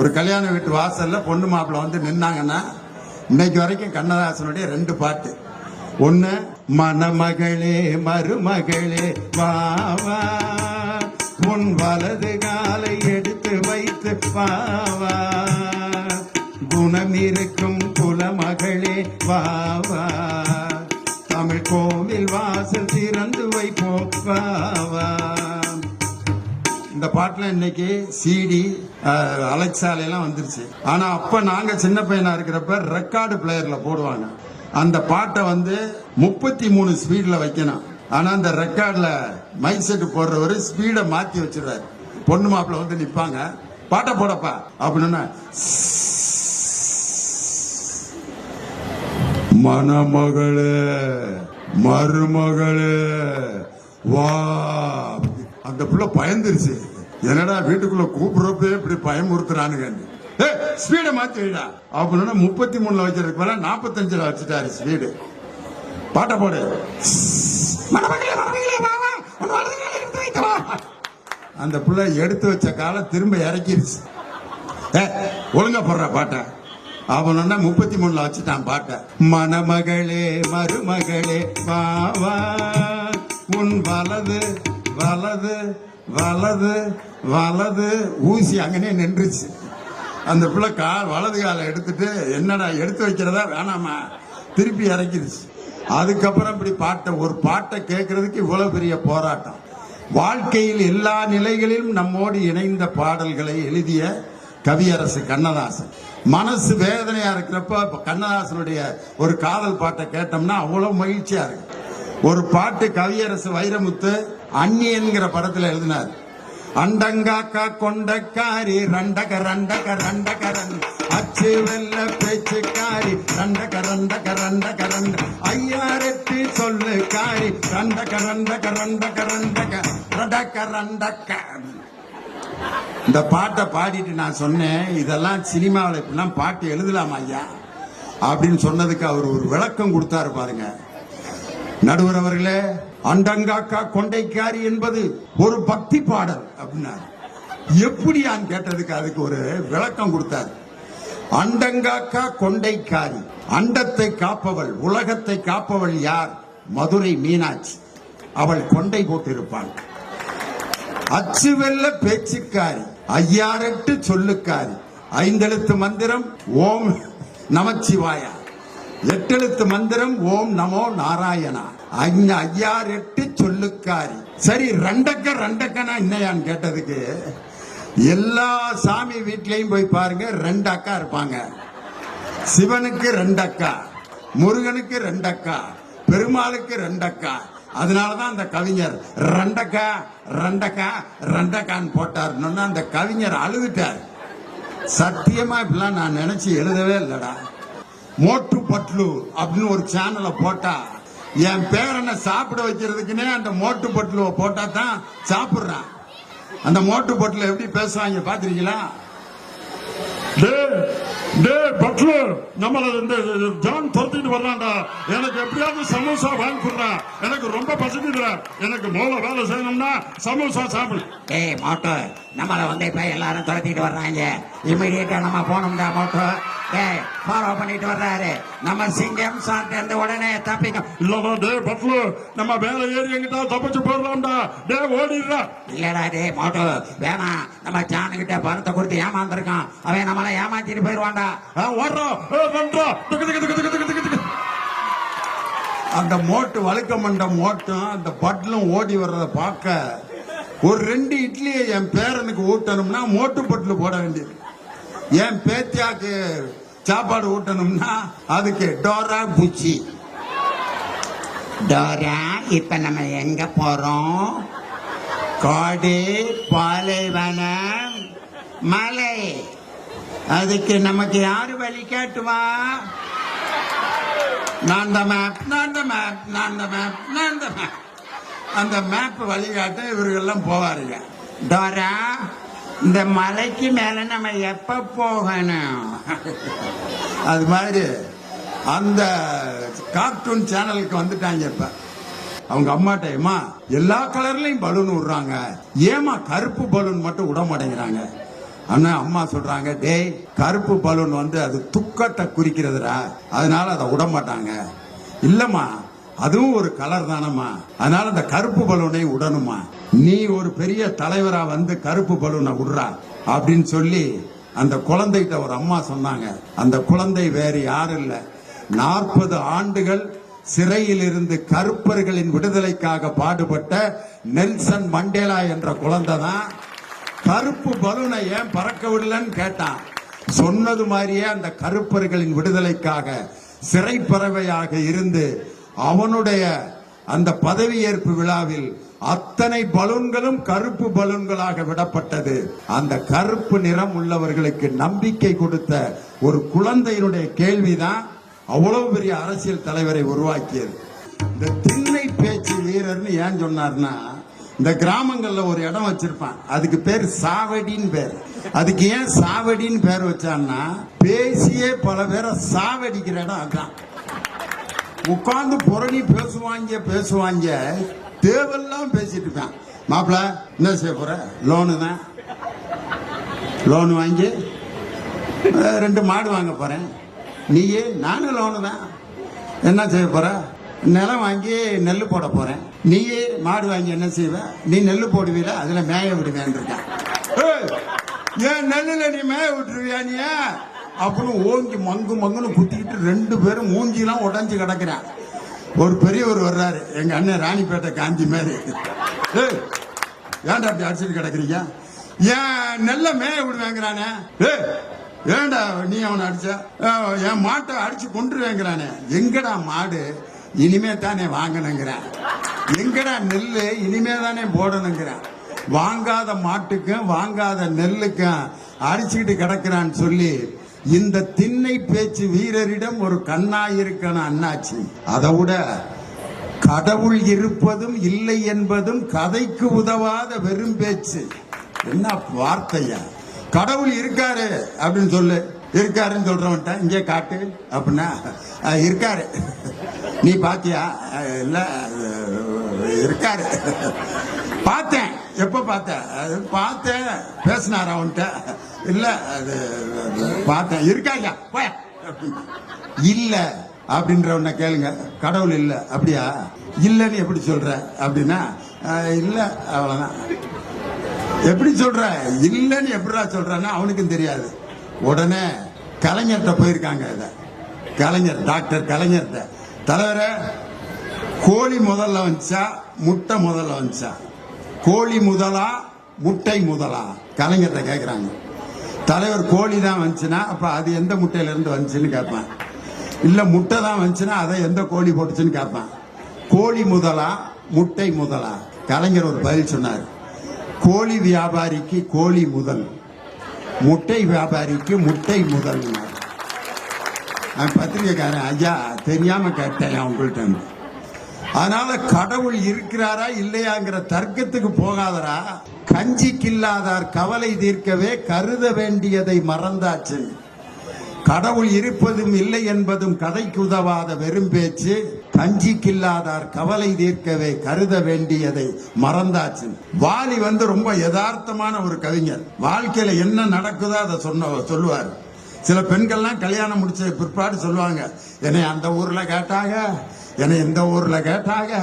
ஒரு கல்யாண வீட்டு வாசல்ல பொண்ணு மாப்பிள்ளை வந்து நின்னாங்கன்னா இன்னைக்கு வரைக்கும் கண்ணதாசனுடைய ரெண்டு பாட்டு. ஒண்ணு மணமகளே மருமகளே வாவா உன் வலது காலை எடுத்து வைத்து பாவா குணம் இருக்கும் குலமகளே வாவா தமிழ் கோவில் வாசல் திறந்து வைப்போம் வாவா இந்த பாட்டுல இன்னைக்கு சிடி அலெக்சாலையெல்லாம் வந்துருச்சு. ஆனா அப்ப நாங்க சின்ன பையனா இருக்கிறப்ப ரெக்கார்டு பிளேயர்ல போடுவாங்க. அந்த பாட்டை வந்து முப்பத்தி மூணு ஸ்பீட்ல வைக்கணும். ஆனா அந்த ரெக்கார்ட்ல மைக் செட் போடுறவரு ஸ்பீடை மாத்தி வச்சிருவாரு. பொண்ணு மாப்பிள்ள வந்து நிப்பாங்க. பாட்டை போடப்பா. அப்படின்னா மணமகளே மருமகளே வா. அந்த புள்ள பயந்துருச்சு. என்னடா வீட்டுக்குள்ள கூப்பிடுறப்பே இப்படி பயமுறுத்துறானுங்க ஸ்பீடை மாத்திடா வைடா. அப்படின்னா முப்பத்தி மூணுல வச்சிருக்கு மேல நாற்பத்தஞ்சுல வச்சுட்டாரு ஸ்பீடு பாட்ட போடு. அந்த புள்ள எடுத்து வச்ச காலம் திரும்ப இறக்கிடுச்சு ஏ, ஒழுங்கா போடுற பாட்டை. அவனா முப்பத்தி மூணுல வச்சுட்டான் பாட்டை. மணமகளே மருமகளே வா வா. உன் வலது வலது வலது வலது ஊசி அங்கனே நின்றுச்சு. அந்த பிள்ளை கால் வலது காலை எடுத்துட்டு என்னடா எடுத்து வைக்கிறதா? வேணாமா? திருப்பி இறக்கிடுச்சு. அதுக்கப்புறம் இப்படி பாட்டை ஒரு பாட்டை கேட்கறதுக்கு இவ்வளவு பெரிய போராட்டம். வாழ்க்கையில் எல்லா நிலைகளிலும் நம்மோடு இணைந்த பாடல்களை எழுதிய கவியரசு கண்ணதாசன். மனசு வேதனையா இருக்கிறப்ப கண்ணதாசனுடைய ஒரு காதல் பாட்டை கேட்டோம்னா அவ்வளவு மகிழ்ச்சியா இருக்கு. ஒரு பாட்டு கவியரசு வைரமுத்து அந்நியன்கிற படத்துல எழுதினார். அண்டங்காக்கா கொண்டக்காரி ரண்டக ரண்டக ரண்டக அச்சு வெல்ல பேச்சுக்காரி ரண்டக ரண்டக ரண்டக ரண்ட ஐயாரெட்டு சொல்லு காரி ரண்டக ரண்டக ரண்டக ரண்டக ரண்டக. ரண்டக்க இந்த பாட்டை பாடிட்டு நான் சொன்னேன் இதெல்லாம் சினிமாவில் இப்படிலாம் பாட்டு எழுதலாமா ஐயா? அப்படின்னு சொன்னதுக்கு அவர் ஒரு விளக்கம் கொடுத்தாரு பாருங்க. நடுவர் அவர்களே அண்டங்காக்கா கொண்டைக்காரி என்பது ஒரு பக்தி பாடல் அப்படின்னாரு. எப்படியான்னு கேட்டதுக்கு அதுக்கு ஒரு விளக்கம் கொடுத்தார். அண்டங்காக்கா கொண்டைக்காரி அண்டத்தை காப்பவள் உலகத்தை காப்பவள் யார்? மதுரை மீனாட்சி. அவள் கொண்டை போட்டிருப்பாள். அச்சு வெல்ல பேச்சுக்காரி ஐயாரெட்டு சொல்லுக்காரி. ஐந்தெழுத்து மந்திரம் ஓம் நமச்சிவாயா. எட்டெழுத்து மந்திரம் ஓம் நமோ நாராயணா. ஐந்து ஐயாறு எட்டு சொல்லுக்காரி. சரி ரெண்டக்க ரெண்டக்கனா என்னையான்னு கேட்டதுக்கு எல்லா சாமி வீட்லயும் போய் பாருங்க ரெண்டு அக்கா இருப்பாங்க. சிவனுக்கு ரெண்டு அக்கா முருகனுக்கு ரெண்டு அக்கா பெருமாளுக்கு ரெண்டு அக்கா அதனாலதான் அந்த கவிஞர் ரெண்டக்கா ரெண்டக்கா ரெண்டக்கான்னு போட்டாருன்னு அந்த கவிஞர் அழுதுட்டார். சத்தியமா இப்படிலாம் நான் நினைச்சு எழுதவே இல்லடா. மோட்டு பட்லு அப்படின்னு ஒரு சேனலை போட்டா என் பேரனை சாப்பிட வைக்கிறதுக்குன்னே அந்த மோட்டு பட்லுவை போட்டா தான் சாப்பிடுறான். அந்த மோட்டு பட்ல எப்படி பேசுவாங்க பாத்திருக்கீங்களா? டேய் டேய் பட்லர் நம்மள இந்த ஜான் துரத்திட்டு வர்றான்டா. எனக்கு எப்படியாவது சமோசா வாங்கி கொடுறா. எனக்கு ரொம்ப பசிக்குதுடா. எனக்கு மூளை வேலை செய்யணும்னா சமோசா சாப்பிடு. ஏய் மோட்டோ நம்மள வந்து இப்ப எல்லாரும் துரத்திட்டு வர்றாங்க. இமிடியேட்டா நம்ம போனோம்டா மோட்டோ. ஃபாலோ பண்ணிட்டு வர்றாரு. நம்ம சிங்கம் சாப்பிட்டு இருந்து உடனே தப்பிக்கும். இல்லடா டேய் பட்லர் நம்ம வேலை ஏறி எங்கிட்ட தப்பிச்சு போயிடலாம்டா. டேய் ஓடிடுறா. இல்லடா டே மோட்டோ. வேணாம் நம்ம ஜானுகிட்ட பணத்தை கொடுத்து ஏமாந்துருக்கான். அவன் நம்மளை ஏமாத்திட்டு போயிருவான்டா ஆ, ஓடுறா. ஏ, ரெண்டா திக்கு, திக்கு, திக்கு, திக்கு, திக்கு, திக்கு. அந்த மோட்டு வழுக்க மண்ட மோட்டும் அந்த பட்லும் ஓடி வர்றத பார்க்க ஒரு ரெண்டு இட்லியை என் பேரனுக்கு ஊட்டணும்னா மோட்டு பட்லு போட வேண்டியது. என் பேத்தியாக்கு சாப்பாடு ஊட்டணும்னா அதுக்கு டோரா பூச்சி. டோரா இப்ப நம்ம எங்க போறோம்? காடு பாலைவனம் மலை. அதுக்கு நமக்கு யாரு வழி காட்டுவா? நான் the மேப் நான் the மேப் நான் the மேப் நான் த மேப் அந்த மேப் வழிகாட்ட இவர்கள்லாம் போவாருங்க. டோரா இந்த மலைக்கு மேல நம்ம எப்ப போகணும்? அது மாதிரி அந்த கார்ட்டூன் சேனலுக்கு வந்துட்டாங்க இப்ப. அவங்க அம்மாட்ட ஏமா எல்லா கலர்லயும் பலூன் விடுறாங்க. ஏமா கருப்பு பலூன் மட்டும் விட மாட்டேங்கிறாங்க? அண்ணா அம்மா சொல்றாங்க டேய் கருப்பு பலூன் வந்து அது துக்கத்தை குறிக்கிறதுடா. அதனால அதை விட மாட்டாங்க. இல்லம்மா அதுவும் ஒரு கலர் தானம்மா. அதனால அந்த கருப்பு பலூனை உடனுமா நீ ஒரு பெரிய தலைவரா வந்து கருப்பு பலூனை விடுறா அப்படின்னு சொல்லி அந்த குழந்தைகிட்ட ஒரு அம்மா சொன்னாங்க. அந்த குழந்தை வேறு யாரும் இல்லை. நாற்பது ஆண்டுகள் சிறையில் இருந்து கருப்பர்களின் விடுதலைக்காக பாடுபட்ட நெல்சன் மண்டேலா என்ற குழந்தை தான் கருப்பு பலூனை ஏன் பறக்க விடலன்னு கேட்டான். சொன்னது மாதிரியே அந்த கருப்பர்களின் விடுதலைக்காக சிறை பறவையாக இருந்து அவனுடைய அந்த பதவியேற்பு விழாவில் அத்தனை பலூன்களும் கருப்பு பலூன்களாக விடப்பட்டது. அந்த கருப்பு நிறம் உள்ளவர்களுக்கு நம்பிக்கை கொடுத்த ஒரு குழந்தையினுடைய கேள்விதான் அவ்வளவு பெரிய அரசியல் தலைவரை உருவாக்கியது. இந்த திண்ணை பேச்சு வீரர்னு ஏன் சொன்னார்னா இந்த கிராமங்கள்ல ஒரு இடம் வச்சிருப்பான். அதுக்கு பேர் சாவடின்னு பேர். அதுக்கு ஏன் சாவடின்னு பேர் வச்சான்னா பேசியே பல பேரை சாவடிக்கிற இடம் அதான். உட்கார்ந்து புரணி பேசுவாங்க பேசுவாங்க. தேவெல்லாம் பேசிட்டு இருப்பேன் மாப்பிள என்ன செய்ய போற? லோனு தான். லோன் வாங்கி ரெண்டு மாடு வாங்க போறேன். நீயே நானும் லோனு தான். என்ன செய்ய போற? நிலம் வாங்கி நெல் போட போறேன். நீயே மாடு வாங்கி என்ன செய்வ? நீ நெல் போடுவீல அதுல மேய விடுவேன் இருக்கேன். ஏன் நெல்லுல நீ மேய விட்டுருவியா நீ? அப்படின்னு ஓங்கி மங்கு மங்குன்னு குத்திக்கிட்டு ரெண்டு பேரும் மூஞ்சிலாம் உடஞ்சி கிடக்குறான். ஒரு பெரியவர் வர்றாரு. எங்க அண்ணன் ராணிப்பேட்டை காந்தி மாதிரி. ஏய் ஏன்டா அப்படி அடிச்சுட்டு கிடக்குறீங்க? ஏன் நெல்ல மேய விடுவேங்கிறானே? ஏ ஏன்டா நீ அவனை அடிச்ச? என் மாட்டை அடிச்சு கொண்டுருவேங்கிறானே எங்கடா மாடு? இனிமே தானே வாங்கணுங்கிறேன். எங்கடா நெல்லு? இனிமே தானே போடணுங்கிறேன். வாங்காத மாட்டுக்கும் வாங்காத நெல்லுக்கும் அடிச்சுக்கிட்டு கிடக்குறான்னு சொல்லி இந்த திண்ணை பேச்சு வீரரிடம் ஒரு கண்ணாயிருக்கணும் அண்ணாச்சி. அதை விட கடவுள் இருப்பதும் இல்லை என்பதும் கதைக்கு உதவாத வெறும் பேச்சு. என்ன வார்த்தையா? கடவுள் இருக்காரு அப்படின்னு சொல்லு. இருக்காருன்னு சொல்றவன்ட்ட இங்கே காட்டு அப்படின்னா இருக்காரு. நீ பாத்தியா? இல்ல இருக்காரு. பார்த்தேன். எப்ப பார்த்த? அது பார்த்தேன் பேசினாரா அவன்கிட்ட? இல்ல அது பார்த்தேன் இருக்காயா போய். இல்ல அப்படின்றவன கேளுங்க. கடவுள் இல்ல. அப்படியா? இல்லன்னு எப்படி சொல்ற? அப்படின்னா இல்ல அவ்வளவுதான். எப்படி சொல்ற? இல்லன்னு எப்படிடா சொல்றான்னா அவனுக்கும் தெரியாது. உடனே கலைஞர்கிட்ட போயிருக்காங்க இத. கலைஞர் டாக்டர் கலைஞர்கிட்ட. தலைவரே கோழி முதல்ல வந்துச்சா? முட்டை முதல்ல வந்துச்சா? கோழி முதலா முட்டை முதலா? கலைஞர்கிட்ட கேட்குறாங்க தலைவர் கோழி தான் வந்துச்சுன்னா அப்போ அது எந்த முட்டையிலேருந்து வந்துச்சுன்னு கேட்பான். இல்லை முட்டை தான் வந்துச்சுன்னா அதை எந்த கோழி போட்டுச்சுன்னு கேட்பான். கோழி முதலா முட்டை முதலா? கலைஞர் ஒரு பதில் சொன்னார். கோழி வியாபாரிக்கு கோழி முதல். முட்டை வியாபாரிக்கு முட்டை முதல் நான் பத்திரிக்கைக்காரன் ஐயா தெரியாமல் கேட்டேன் உங்கள்கிட்ட. அதனால கடவுள் இருக்கிறாரா இல்லையாங்கிற தர்க்கத்துக்கு போகாதரா? கஞ்சிக்கில்லாதார் கவலை தீர்க்கவே கருத வேண்டியதை மறந்தாச்சு. கடவுள் இருப்பதும் இல்லை என்பதும் கதைக்கு உதவாத வெறும் பேச்சு. கஞ்சிக்கில்லாதார் கவலை தீர்க்கவே கருத வேண்டியதை மறந்தாச்சு. வாலி வந்து ரொம்ப யதார்த்தமான ஒரு கவிஞர். வாழ்க்கையில என்ன நடக்குதோ அதை சொன்ன சொல்லுவார். சில பெண்கள்லாம் கல்யாணம் முடிச்ச பிற்பாடு சொல்லுவாங்க என்னை அந்த ஊர்ல கேட்டாங்க என்னை எந்த ஊரில் கேட்டாங்க.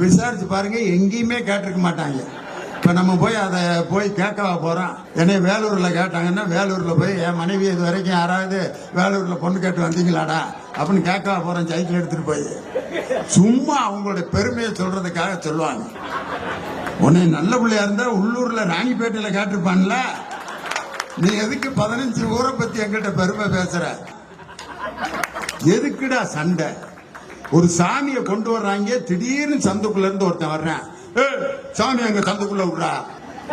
விசாரிச்சு பாருங்க எங்கேயுமே கேட்டிருக்க மாட்டாங்க. இப்போ நம்ம போய் அதை போய் கேட்கவா போகிறோம் என்னை வேலூரில் கேட்டாங்கன்னா வேலூரில் போய் என் மனைவி இது வரைக்கும் யாராவது வேலூரில் பொண்ணு கேட்டு வந்தீங்களாடா? அப்படின்னு கேட்கவா போகிறோம் சைக்கிள் எடுத்துகிட்டு போய். சும்மா அவங்களுடைய பெருமையை சொல்கிறதுக்காக சொல்லுவாங்க. உன்னை நல்ல பிள்ளையா இருந்தால் உள்ளூரில் ராணிப்பேட்டையில் கேட்டிருப்பான்ல. நீ எதுக்கு பதினஞ்சு ஊரை பற்றி எங்கிட்ட பெருமை பேசுகிற எதுக்குடா சண்டை? ஒரு சாமியை கொண்டு வர்றாங்க திடீர்னு சந்துக்குள்ள இருந்து ஒருத்தன் வர்றேன். சாமி எங்க சந்துக்குள்ள விடுறா?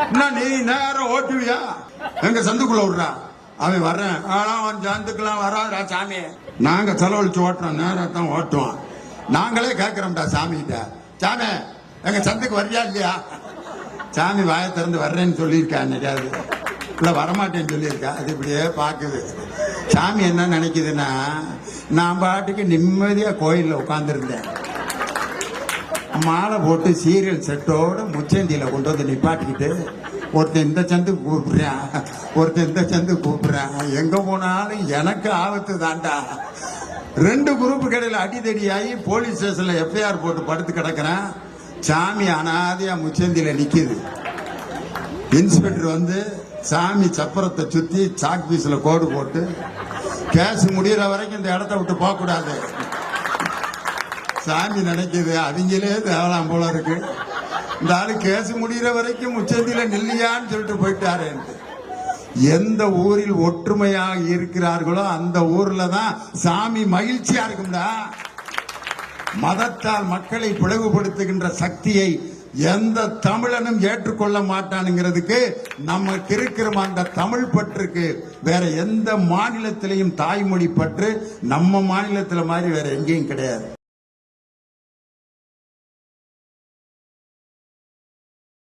என்ன நீ நேரம் ஓட்டுவியா? எங்க சந்துக்குள்ள விடுறா? அவன் வர்றேன். ஆனா அவன் சந்துக்கெல்லாம் வராதா சாமி. நாங்க செலவழிச்சு ஓட்டுறோம் நேரம் தான் ஓட்டுவோம். நாங்களே கேட்கிறோம்டா சாமி கிட்ட சாமி எங்க சந்துக்கு வர்றியா இல்லையா? சாமி வாயை திறந்து வர்றேன்னு சொல்லியிருக்கா என்னைக்காவது? இல்ல வரமாட்டேன்னு சொல்லியிருக்கா? அது இப்படியே பாக்குது சாமி என்ன நினைக்குதுன்னா நான் பாட்டுக்கு நிம்மதியா கோயிலில் உட்காந்துருந்தேன் மாலை போட்டு சீரியல் செட்டோட முச்சந்தியில கொண்டு வந்து நிப்பாட்டிக்கிட்டு ஒருத்தன் இந்த சந்துக்கு கூப்பிடுறான் ஒருத்தன் இந்த சந்துக்கு கூப்பிடுறான் எங்க போனாலும் எனக்கு ஆபத்து தான்டா. ரெண்டு குரூப் கடையில் அடிதடியாகி போலீஸ் ஸ்டேஷன்ல எஃப்ஐஆர் போட்டு படுத்து கிடக்குறேன். சாமி அனாதையா முச்சந்தில நிக்குது. இன்ஸ்பெக்டர் வந்து சாமி சப்பரத்தை சுத்தி சாக் பீஸ்ல கோடு போட்டு கேஸ் முடிகிற வரைக்கும் இந்த இடத்த விட்டு போக கூடாது. சாமி நினைக்குது அவங்களே தேவலாம் போல இருக்கு. இந்த ஆளு கேஸ் முடிகிற வரைக்கும் முச்சந்தில நில்லையான்னு சொல்லிட்டு போயிட்டாரு. எந்த ஊரில் ஒற்றுமையாக இருக்கிறார்களோ அந்த ஊர்ல தான் சாமி மகிழ்ச்சியா இருக்கும்டா. மதத்தால் மக்களை பிளவுபடுத்துகின்ற சக்தியை எந்த தமிழனும் ஏற்றுக்கொள்ள மாட்டானுங்கிறதுக்கு நமக்கு இருக்கிற அந்த தமிழ் பற்றுக்கு வேற எந்த மாநிலத்திலையும் தாய்மொழி பற்று நம்ம மாநிலத்துல மாதிரி வேற எங்கேயும் கிடையாது.